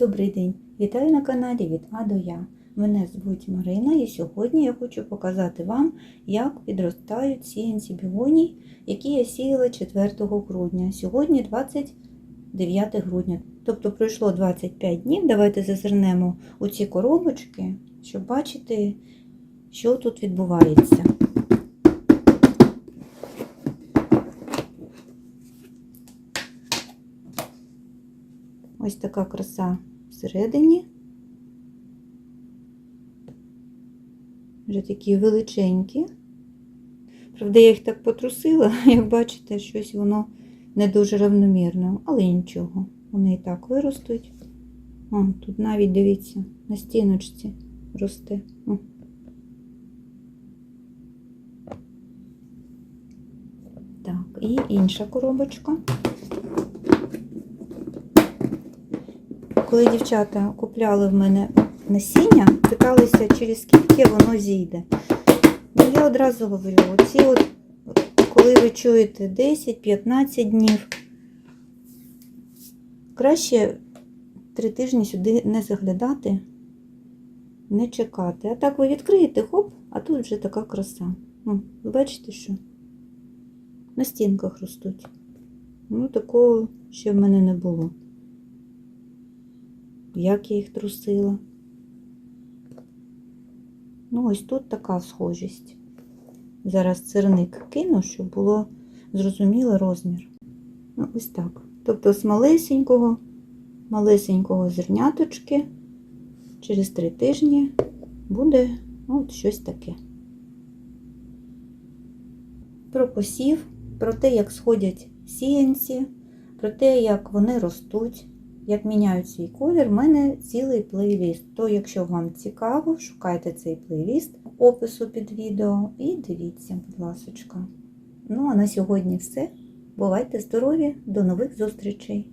Добрий день! Вітаю на каналі від А до Я. Мене звуть Марина і сьогодні я хочу показати вам, як підростають сіянці бігоній, які я сіяла 4 грудня. Сьогодні 29 грудня. Тобто пройшло 25 днів. Давайте зазирнемо у ці коробочки, щоб бачити, що тут відбувається. Ось така краса всередині. Вже такі величенькі. Правда, я їх так потрусила, як бачите, щось воно не дуже равномірно, але нічого. Вони і так виростуть. О, тут навіть дивіться, на стіночці росте. О. Так, і інша коробочка. Коли дівчата купляли в мене насіння, питалися, через скільки воно зійде. Ну, я одразу говорю, оці от, коли ви чуєте 10-15 днів, краще три тижні сюди не заглядати, не чекати. А так ви відкриєте, хоп, а тут вже така краса. Ну, ви бачите, що? На стінках ростуть. Ну, такого ще в мене не було. Як я їх трусила. Ну, ось тут така схожість. Зараз цирник кину, щоб було зрозуміло розмір. Ну, ось так. Тобто з малесенького, малесенького зерняточки через три тижні буде от щось таке. Про посів, про те, як сходять сіянці, про те, як вони ростуть, як міняють свій колір, в мене цілий плейліст. То, якщо вам цікаво, шукайте цей плейліст опису під відео і дивіться, будь ласочка. Ну, а на сьогодні все. Бувайте здорові, до нових зустрічей!